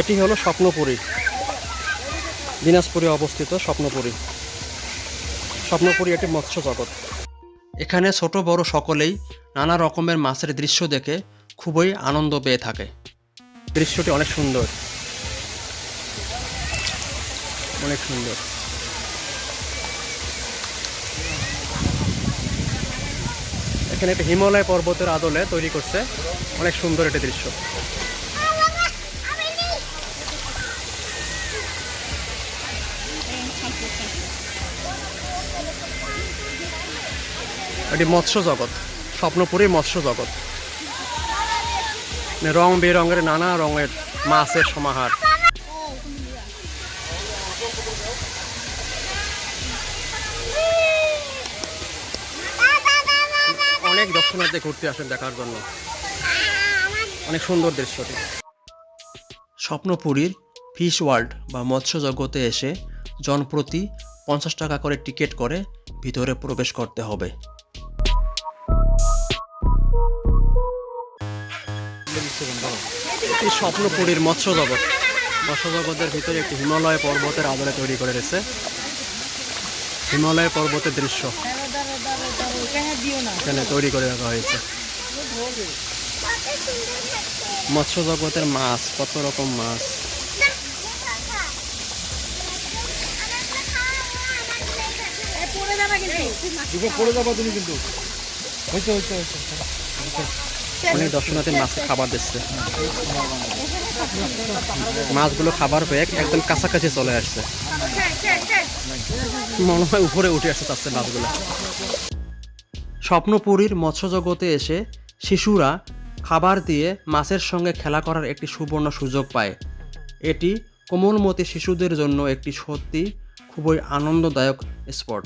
এটি হলো স্বপ্নপুরী, দিনাজপুরে অবস্থিত স্বপ্নপুরী। স্বপ্নপুরী এটি মৎস্য জগৎ। এখানে ছোট বড় সকলেই নানা রকমের মাছের দৃশ্য দেখে খুবই আনন্দ পেয়ে থাকে। দৃশ্যটি অনেক সুন্দর। অনেক সুন্দর। এখানে একটা হিমালয় পর্বতের আদলে তৈরি করছে অনেক সুন্দর একটি দৃশ্য। এটি মৎস্য জগৎ, স্বপ্নপুরী মৎস্য জগৎ। মানে রং বেরঙের, নানা রঙের মাছের সমাহার। অনেক দর্শনার্থী ঘুরতে আসেন দেখার জন্য। অনেক সুন্দর দৃশ্যটি। স্বপ্নপুরীর ফিশ ওয়ার্ল্ড বা মৎস্য জগতে এসে জনপ্রতি পঞ্চাশ টাকা করে টিকিট করে ভিতরে প্রবেশ করতে হবে। স্বপ্নপুরীর মৎস্য জগৎ। মৎস্য জগতের ভিতরে একটি হিমালয় পর্বতের আদলে তৈরি করে রয়েছে হিমালয় পর্বতের দৃশ্য। এখানে তৈরি করে রাখা হয়েছে। মৎস্য জগতের মাছ, কত রকম মাছ। দুটো পড়ে যাবা তুমি কিন্তু। হয়েছে হয়েছে হয়েছে অনেক দর্শনার্থী খাবার দিচ্ছে। মাছগুলো খাবার পেয়ে একদম কাছাকাছি চলে আসছে। মনে হয় উপরে উঠে আসছে তার চেয়ে মাছগুলো। স্বপ্নপুরীর মৎস্য জগতে এসে শিশুরা খাবার দিয়ে মাছের সঙ্গে খেলা করার একটি সুবর্ণ সুযোগ পায়। এটি কোমলমতি শিশুদের জন্য একটি সত্যি খুবই আনন্দদায়ক স্পট।